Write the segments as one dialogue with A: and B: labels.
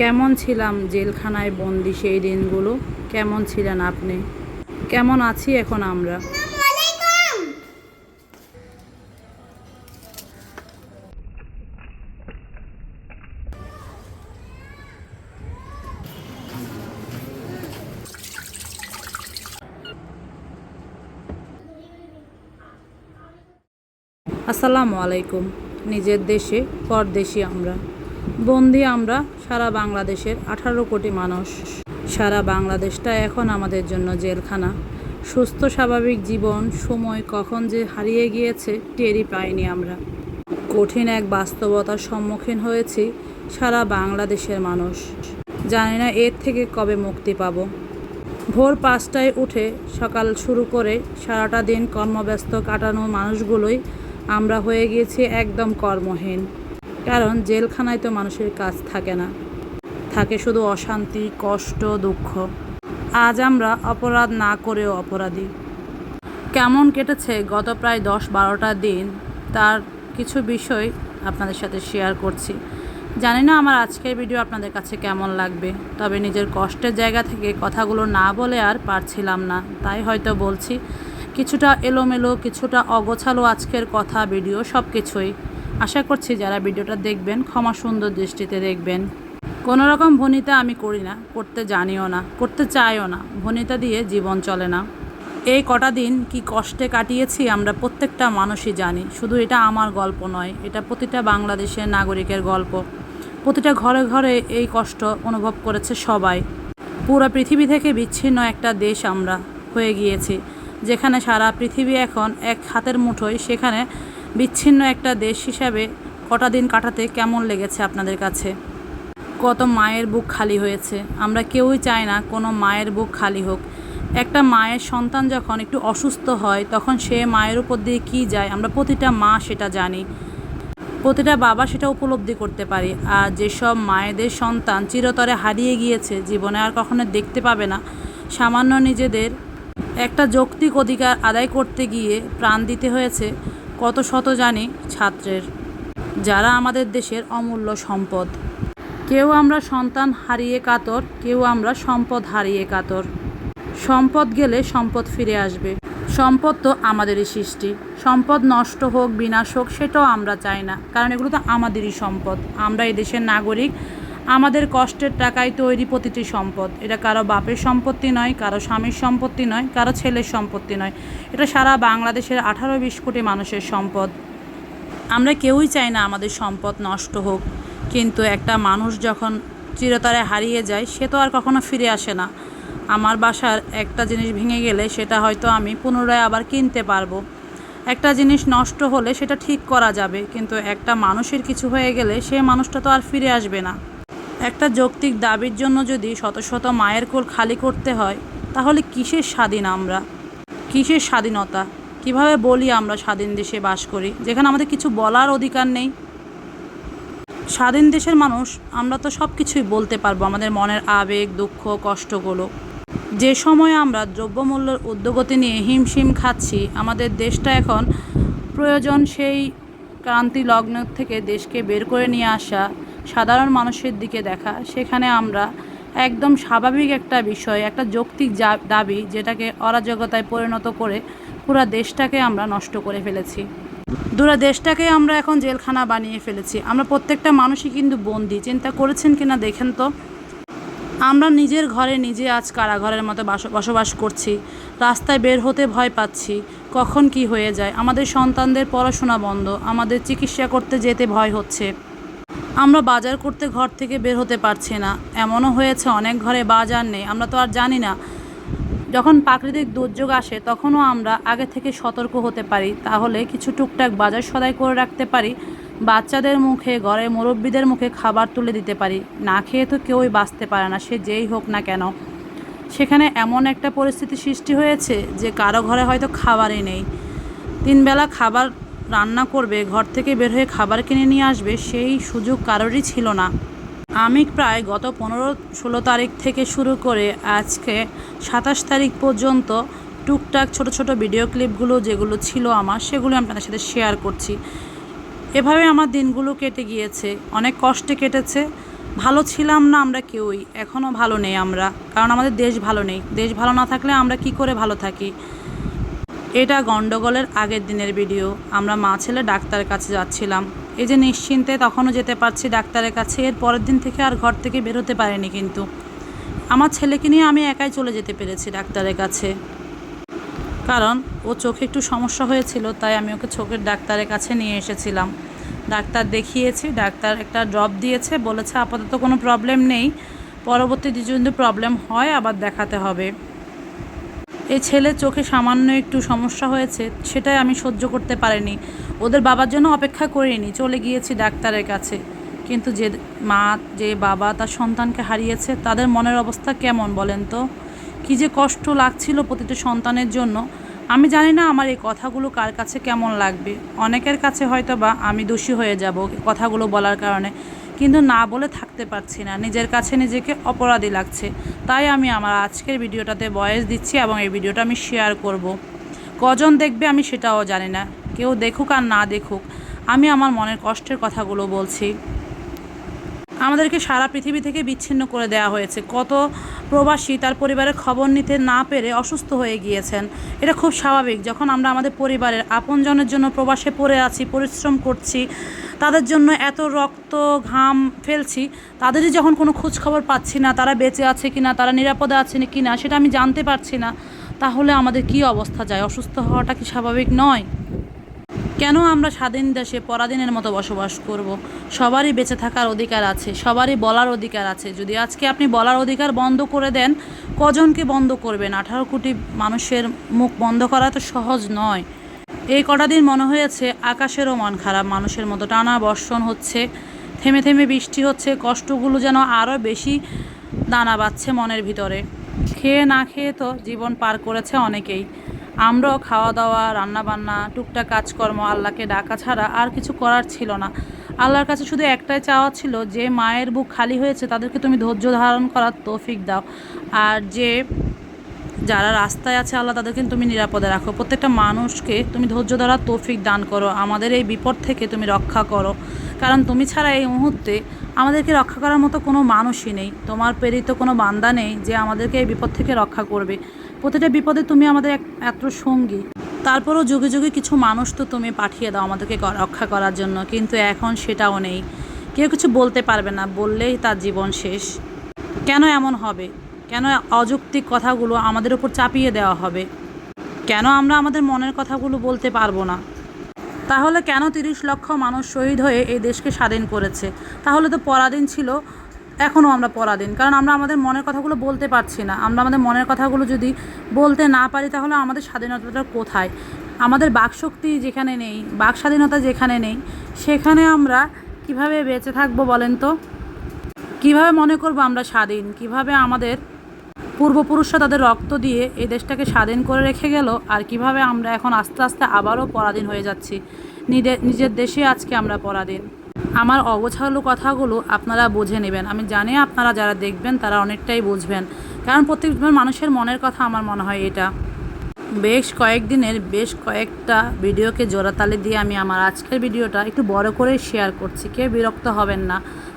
A: কেমন ছিলাম জেলখানায় বন্দি সেই দিনগুলো? কেমন ছিলেন আপনি? কেমন আছি এখন আমরা? আসসালামু আলাইকুম। নিজের দেশে পরদেশি আমরা। বন্দি আমরা সারা বাংলাদেশের আঠারো কোটি মানুষ। সারা বাংলাদেশটা এখন আমাদের জন্য জেলখানা। সুস্থ, স্বাভাবিক জীবন, সময় কখন যে হারিয়ে গিয়েছে টেরই পাইনি আমরা। কঠিন এক বাস্তবতার সম্মুখীন হয়েছি সারা বাংলাদেশের মানুষ। জানি না এর থেকে কবে মুক্তি পাবো। ভোর পাঁচটায় উঠে সকাল শুরু করে সারাটা দিন কর্মব্যস্ত কাটানো মানুষগুলোই আমরা হয়ে গিয়েছি একদম কর্মহীন। কারণ জেলখানায় তো মানুষের কাজ থাকে না। থাকে শুধু অশান্তি, কষ্ট, দুঃখ। আজ আমরা অপরাধ না করেও অপরাধী। কেমন কেটেছে গত প্রায় দশ বারোটা দিন, তার কিছু বিষয় আপনাদের সাথে শেয়ার করছি। জানি না আমার আজকের ভিডিও আপনাদের কাছে কেমন লাগবে, তবে নিজের কষ্টের জায়গা থেকে কথাগুলো না বলে আর পারছিলাম না, তাই হয়তো বলছি, কিছুটা এলোমেলো, কিছুটা অগোছালো আজকের কথা ভিডিও সব কিছুই আশা করছি যারা ভিডিওটা দেখবেন, ক্ষমা সুন্দর দৃষ্টিতে দেখবেন। কোনো রকম ভনিতা আমি করি না, করতে জানিও না, করতে চাইও না, ভনিতা দিয়ে জীবন চলে না। এই কটা দিন কি কষ্টে কাটিয়েছি আমরা প্রত্যেকটা মানুষই জানি, শুধু এটা আমার গল্প নয়, এটা প্রতিটা বাংলাদেশের নাগরিকের গল্প। প্রতিটা ঘরে ঘরে এই কষ্ট অনুভব করেছে সবাই। পুরো পৃথিবী থেকে বিচ্ছিন্ন একটা দেশ আমরা হয়ে গিয়েছি, যেখানে সারা পৃথিবী এখন এক হাতের মুঠোয়, সেখানে বিচ্ছিন্ন একটা দেশ হিসাবে কটা দিন কাটাতে কেমন লেগেছে আপনাদের কাছে? কত মায়ের বুক খালি হয়েছে। আমরা কেউই চাই না কোনো মায়ের বুক খালি হোক। একটা মায়ের সন্তান যখন একটু অসুস্থ হয়, তখন সে মায়ের উপর দিয়ে কী যায়? আমরা প্রতিটা মা সেটা জানি। প্রতিটা বাবা সেটা উপলব্ধি করতে পারি। আর যেসব মায়েদের সন্তান চিরতরে হারিয়ে গিয়েছে, জীবনে আর কখনো দেখতে পাবে না। সামান্য নিজেদের একটা যৌক্তিক অধিকার আদায় করতে গিয়ে প্রাণ দিতে হয়েছে। কত শত জানি ছাত্রের, যারা আমাদের দেশের অমূল্য সম্পদ। কেউ আমরা সন্তান হারিয়ে কাতর, কেউ আমরা সম্পদ হারিয়ে কাতর। সম্পদ গেলে সম্পদ ফিরে আসবে। সম্পদ তো আমাদেরই সৃষ্টি। সম্পদ নষ্ট হোক, বিনাশ হোক, সেটাও আমরা চাই না। কারণ এগুলো তো আমাদেরই সম্পদ। আমরা এই দেশের নাগরিক আমাদের কষ্টের টাকায় তৈরি প্রতিটি সম্পদ। এটা কারও বাপের সম্পত্তি নয়, কারও স্বামীর সম্পত্তি নয়, কারও ছেলের সম্পত্তি নয়। এটা সারা বাংলাদেশের আঠারো বিশ কোটি মানুষের সম্পদ। আমরা কেউই চাই না আমাদের সম্পদ নষ্ট হোক। কিন্তু একটা মানুষ যখন চিরতরে হারিয়ে যায়, সে তো আর কখনো ফিরে আসে না। আমার বাসার একটা জিনিস ভেঙে গেলে সেটা হয়তো আমি পুনরায় আবার কিনতে পারব। একটা জিনিস নষ্ট হলে সেটা ঠিক করা যাবে, কিন্তু একটা মানুষের কিছু হয়ে গেলে সে মানুষটা তো আর ফিরে আসবে না। একটা যৌক্তিক দাবির জন্য যদি শত শত মায়ের কোল খালি করতে হয়, তাহলে কিসের স্বাধীন আমরা? কিসের স্বাধীনতা? কীভাবে বলি আমরা স্বাধীন দেশে বাস করি, যেখানে আমাদের কিছু বলার অধিকার নেই? স্বাধীন দেশের মানুষ, আমরা তো সব কিছুই বলতে পারব, আমাদের মনের আবেগ, দুঃখ, কষ্টগুলো। যে সময় আমরা দ্রব্যমূল্যের উদ্যোগতি নিয়ে হিমশিম খাচ্ছি, আমাদের দেশটা এখন প্রয়োজন সেই ক্রান্তি লগ্ন থেকে দেশকে বের করে নিয়ে আসা সাধারণ মানুষের দিকে দেখা, সেখানে আমরা একদম স্বাভাবিক একটা বিষয়, একটা যৌক্তিক দাবি যেটাকে অরাজকতায় পরিণত করে পুরো দেশটাকে আমরা নষ্ট করে ফেলেছি। দুরা দেশটাকে আমরা এখন জেলখানা বানিয়ে ফেলেছি। আমরা প্রত্যেকটা মানুষই কিন্তু বন্দি। চিন্তা করেছেন কিনা দেখেন তো? আমরা নিজের ঘরে নিজে আজ কারাঘরের মতো বাস- বসবাস করছি। রাস্তায় বের হতে ভয় পাচ্ছি। কখন কি হয়ে যায়? আমাদের সন্তানদের পড়াশোনা বন্ধ। আমাদের চিকিৎসা করতে যেতে ভয় হচ্ছে। আমরা বাজার করতে ঘর থেকে বের হতে পারছি না। এমনও হয়েছে, অনেক ঘরে বাজার নেই। আমরা তো আর জানি না। যখন প্রাকৃতিক দুর্যোগ আসে, তখনও আমরা আগে থেকে সতর্ক হতে পারি। তাহলে কিছু টুকটাক বাজার সদাই করে রাখতে পারি। বাচ্চাদের মুখে, ঘরে মুরব্বীদের মুখে খাবার তুলে দিতে পারি। না খেয়ে তো কেউই বাঁচতে পারে না, সে যেই হোক না কেন। সেখানে এমন একটা পরিস্থিতি সৃষ্টি হয়েছে যে কারও ঘরে হয়তো খাবারই নেই। তিনবেলা খাবার রান্না করবে, ঘর থেকে বের হয়ে খাবার কিনে নিয়ে আসবে, সেই সুযোগ কারোরই ছিল না। আমি প্রায় গত পনেরো ষোলো তারিখ থেকে শুরু করে আজকে সাতাশ তারিখ পর্যন্ত টুকটাক ছোট ছোট ভিডিও ক্লিপগুলো যেগুলো ছিল আমার, সেগুলো আপনাদের সাথে শেয়ার করছি। এভাবে আমার দিনগুলো কেটে গিয়েছে। অনেক কষ্টে কেটেছে। ভালো ছিলাম না আমরা কেউই। এখনও ভালো নেই আমরা। কারণ আমাদের দেশ ভালো নেই। দেশ ভালো না থাকলে আমরা কি করে ভালো থাকি? এটা গন্ডগোলের আগের দিনের ভিডিও। আমরা মা ছেলে ডাক্তারের কাছে যাচ্ছিলাম। এই যে নিশ্চিন্তে তখনও যেতে পারছি ডাক্তারের কাছে। এর পরের দিন থেকে আর ঘর থেকে বেরোতে পারিনি কিন্তু। আমার ছেলেকে নিয়ে আমি একাই চলে যেতে পেরেছি ডাক্তারের কাছে। কারণ ও চোখে একটু সমস্যা হয়েছিল, তাই আমি ওকে চোখের ডাক্তারের কাছে নিয়ে এসেছিলাম। ডাক্তার দেখিয়েছি, ডাক্তার একটা ড্রপ দিয়েছে, বলেছে আপাতত কোনো প্রবলেম নেই। পরবর্তীতে যদি প্রবলেম হয়, আবার দেখাতে হবে। এই ছেলে চোখে সামান্য একটু সমস্যা হয়েছে, সেটাই আমি সহ্য করতে পারিনি। ওদের বাবার জন্য অপেক্ষা করিনি, চলে গিয়েছি ডাক্তারের কাছে। কিন্তু যে মা, যে বাবা তার সন্তানকে হারিয়েছে, তাদের মনের অবস্থা কেমন বলেন তো? কী যে কষ্ট লাগছিল প্রতিটি সন্তানের জন্য। আমি জানি না আমার এই কথাগুলো কার কাছে কেমন লাগবে। অনেকের কাছে হয়তো বা আমি দোষী হয়ে যাব কথাগুলো বলার কারণে। কিন্তু না বলে থাকতে পারছি না। নিজের কাছে নিজেকে অপরাধী লাগছে। তাই আমি আমার আজকের ভিডিওটাতে বয়েস দিচ্ছি এবং এই ভিডিওটা আমি শেয়ার করব। কজন দেখবে আমি সেটাও জানি না। কেউ দেখুক আর না দেখুক, আমি আমার মনের কষ্টের কথাগুলো বলছি। আমাদেরকে সারা পৃথিবী থেকে বিচ্ছিন্ন করে দেওয়া হয়েছে। কত প্রবাসী তার পরিবারের খবর নিতে না পেরে অসুস্থ হয়ে গিয়েছেন। এটা খুব স্বাভাবিক। যখন আমরা আমাদের পরিবারের আপনজনের জন্য প্রবাসে পড়ে আছি, পরিশ্রম করছি তাদের জন্য এত রক্ত, ঘাম ফেলছি, তাদেরই যখন কোনো খোঁজ খবর পাচ্ছি না, তারা বেঁচে আছে কি না তারা নিরাপদে আছে কি না সেটা আমি জানতে পারছি না, তাহলে আমাদের কি অবস্থা যায়? অসুস্থ হওয়াটা কি স্বাভাবিক নয়? কেন আমরা স্বাধীন দেশে পরাধীনের মতো বসবাস করব। সবারই বেঁচে থাকার অধিকার আছে, সবারই বলার অধিকার আছে। যদি আজকে আপনি বলার অধিকার বন্ধ করে দেন, কজনকে বন্ধ করবেন? আঠারো কোটি মানুষের মুখ বন্ধ করা তো সহজ নয়। এই কটা দিন মনে হয়েছে আকাশেরও মন খারাপ, মানুষের মতো টানা বর্ষণ হচ্ছে, থেমে থেমে বৃষ্টি হচ্ছে, কষ্টগুলো যেন আরও বেশি দানা বাচ্ছে মনের ভিতরে। খেয়ে না খেয়ে তো জীবন পার করেছে অনেকেই। আমরাও খাওয়া দাওয়া রান্নাবান্না, টুকটাক কাজকর্ম আল্লাহকে ডাকা ছাড়া আর কিছু করার ছিল না। আল্লাহর কাছে শুধু একটাই চাওয়া ছিল যে, মায়ের বুক খালি হয়েছে, তাদেরকে তুমি ধৈর্য ধারণ করার তৌফিক দাও। আর যে যারা রাস্তায় আছে, আল্লাহ তাদেরকে তুমি নিরাপদে রাখো। প্রত্যেকটা মানুষকে তুমি ধৈর্য ধরার তৌফিক দান করো। আমাদের এই বিপদ থেকে তুমি রক্ষা করো। কারণ তুমি ছাড়া এই মুহূর্তে আমাদেরকে রক্ষা করার মতো কোনো মানুষই নেই। তোমার প্রেরিত কোনো বান্দা নেই যে আমাদেরকে এই বিপদ থেকে রক্ষা করবে। প্রতিটা বিপদে তুমি আমাদের এক এত সঙ্গী। তারপরও যুগে যুগে কিছু মানুষ তো তুমি পাঠিয়ে দাও আমাদেরকে রক্ষা করার জন্য। কিন্তু এখন সেটাও নেই। কেউ কিছু বলতে পারবে না। বললেই তার জীবন শেষ। কেন এমন হবে? কেন অযৌক্তিক কথাগুলো আমাদের উপর চাপিয়ে দেওয়া হবে? কেন আমরা আমাদের মনের কথাগুলো বলতে পারব না? তাহলে কেন তিরিশ লক্ষ মানুষ শহীদ হয়ে এই দেশকে স্বাধীন করেছে? তাহলে তো পরাধীন ছিল, এখনও আমরা পরাধীন। কারণ আমরা আমাদের মনের কথাগুলো বলতে পারছি না। আমরা আমাদের মনের কথাগুলো যদি বলতে না পারি, তাহলে আমাদের স্বাধীনতাটা কোথায়? আমাদের বাকশক্তি যেখানে নেই বাক স্বাধীনতা যেখানে নেই, সেখানে আমরা কীভাবে বেঁচে থাকব বলেন তো? কীভাবে মনে করব আমরা স্বাধীন? কীভাবে আমাদের পূর্বপুরুষরা তাদের রক্ত দিয়ে এই দেশটাকে স্বাধীন করে রেখে গেল? আর কীভাবে আমরা এখন আস্তে আস্তে আবারও পরাধীন হয়ে যাচ্ছি? নিজের নিজের দেশে আজকে আমরা পরাধীন। আমার অগোছালো কথাগুলো আপনারা বুঝে নেবেন। আমি জানি আপনারা যারা দেখবেন তারা অনেকটাই বুঝবেন। কারণ প্রত্যেকজন মানুষের মনের কথা আমার মনে হয় এটা। বেশ কয়েকদিনের, বেশ কয়েকটা ভিডিওকে জোড়াতালে দিয়ে আমি আমার আজকের ভিডিওটা একটু বড় করে শেয়ার করছি। কেউ বিরক্ত হবেন না।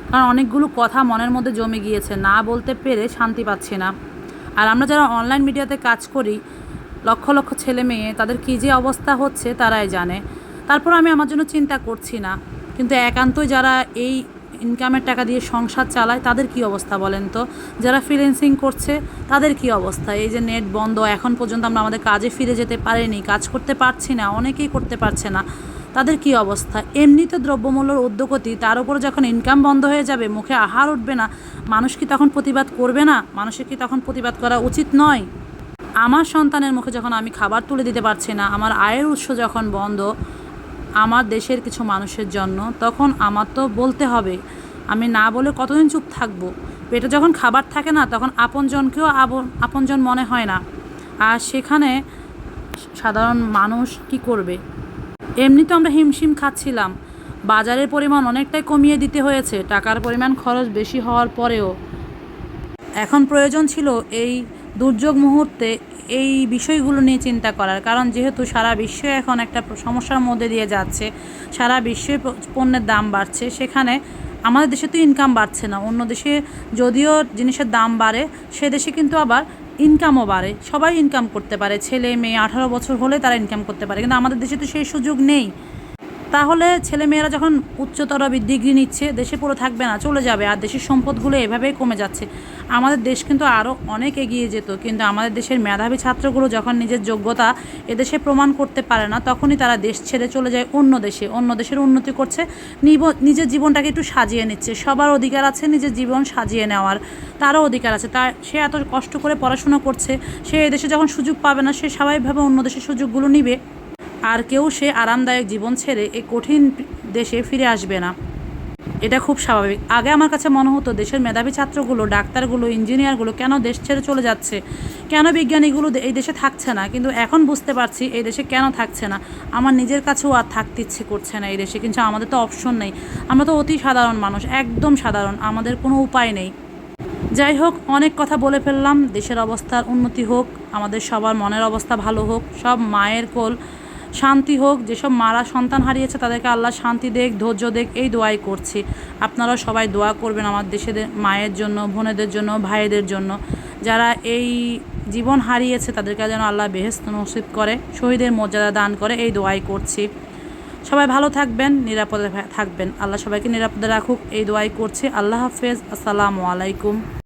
A: কারণ অনেকগুলো কথা মনের মধ্যে জমে গিয়েছে, না বলতে পেরে শান্তি পাচ্ছি না। আর আমরা যারা অনলাইন মিডিয়াতে কাজ করি, লক্ষ লক্ষ ছেলে মেয়ে, তাদের কী যে অবস্থা হচ্ছে তারাই জানে। তারপর আমি আমার জন্য চিন্তা করছি না। কিন্তু একান্তই যারা এই ইনকামের টাকা দিয়ে সংসার চালায়, তাদের কি অবস্থা বলেন তো? যারা ফ্রিল্যান্সিং করছে, তাদের কি অবস্থা? এই যে নেট বন্ধ, এখন পর্যন্ত আমরা আমাদের কাজে ফিরে যেতে পারিনি, কাজ করতে পারছি না, অনেকেই করতে পারছে না। তাদের কি অবস্থা? এমনিতে দ্রব্যমূল্যর উদ্যোগতি, তার উপর যখন ইনকাম বন্ধ হয়ে যাবে, মুখে আহার উঠবে না, মানুষ কি তখন প্রতিবাদ করবে না? মানুষের কি তখন প্রতিবাদ করা উচিত নয়? আমার সন্তানের মুখে যখন আমি খাবার তুলে দিতে পারছি না, আমার আয়ের উৎস যখন বন্ধ, আমার দেশের কিছু মানুষের জন্য, তখন আমার তো বলতে হবে, আমি না বলে কতদিন চুপ থাকব? পেটে যখন খাবার থাকে না, তখন আপনজনকেও আপনজন মনে হয় না। আর সেখানে সাধারণ মানুষ কি করবে? এমনি তো আমরা হিমশিম খাচ্ছিলাম। বাজারের পরিমাণ অনেকটাই কমিয়ে দিতে হয়েছে, টাকার পরিমাণ খরচ বেশি হওয়ার পরেও। এখন প্রয়োজন ছিল এই দুর্যোগ মুহূর্তে এই বিষয়গুলো নিয়ে চিন্তা করার, কারণ যেহেতু সারা বিশ্ব এখন একটা সমস্যার মধ্যে দিয়ে যাচ্ছে, সারা বিশ্বে পণ্যের দাম বাড়ছে, সেখানে আমাদের দেশে তো ইনকাম বাড়ছে না। অন্য দেশে যদিও জিনিসের দাম বাড়ে, সে দেশে কিন্তু আবার ইনকামও বাড়ে, সবাই ইনকাম করতে পারে। ছেলে, মেয়ে, আঠারো বছর হলে তারা ইনকাম করতে পারে। কিন্তু আমাদের দেশে তো সেই সুযোগ নেই। তাহলে ছেলেমেয়েরা যখন উচ্চতর ডিগ্রি নিচ্ছে, দেশে পুরো থাকবে না, চলে যাবে, আর দেশের সম্পদগুলো এভাবেই কমে যাচ্ছে। আমাদের দেশ কিন্তু আরও অনেক এগিয়ে যেত, কিন্তু আমাদের দেশের মেধাবী ছাত্রগুলো যখন নিজের যোগ্যতা এদেশে প্রমাণ করতে পারে না, তখনই তারা দেশ ছেড়ে চলে যায় অন্য দেশে। অন্য দেশের উন্নতি করছে নিজের জীবনটাকে একটু সাজিয়ে নিচ্ছে। সবার অধিকার আছে নিজের জীবন সাজিয়ে নেওয়ার, তারও অধিকার আছে। তা, সে এত কষ্ট করে পড়াশোনা করছে, সে এদেশে যখন সুযোগ পাবে না, সে স্বাভাবিকভাবে অন্য দেশের সুযোগগুলো নিবে। আর কেউ সে আরামদায়ক জীবন ছেড়ে এই কঠিন দেশে ফিরে আসবে না। এটা খুব স্বাভাবিক। আগে আমার কাছে মনে হতো দেশের মেধাবী ছাত্রগুলো, ডাক্তারগুলো, ইঞ্জিনিয়ারগুলো কেন দেশ ছেড়ে চলে যাচ্ছে? কেন বিজ্ঞানীগুলো এই দেশে থাকছে না? কিন্তু এখন বুঝতে পারছি এই দেশে কেন থাকছে না। আমার নিজের কাছেও আর থাকতে ইচ্ছে করছে না এই দেশে, কিন্তু আমাদের তো অপশন নেই। আমরা তো অতি সাধারণ মানুষ, একদম সাধারণ, আমাদের কোনো উপায় নেই। যাই হোক, অনেক কথা বলে ফেললাম। দেশের অবস্থার উন্নতি হোক, আমাদের সবার মনের অবস্থা ভালো হোক, সব মায়ের কোল। শান্তি হোক, যেসব মারা সন্তান হারিয়েছে তাদেরকে আল্লাহ শান্তি দেখ, ধৈর্য দেখ, এই দোয়াই করছি। আপনারা সবাই দোয়া করবেন আমার দেশের মায়ের জন্য, বোনেদের জন্য, ভাইদের জন্য। যারা এই জীবন হারিয়েছে তাদেরকে যেন আল্লাহ বেহেস্ত নসিব করে, শহীদের মর্যাদা দান করে, এই দোয়াই করছি। সবাই ভালো থাকবেন, নিরাপদে থাকবেন। আল্লাহ সবাইকে নিরাপদে রাখুক, এই দোয়াই করছি। আল্লাহ হাফেজ, আসসালামু আলাইকুম।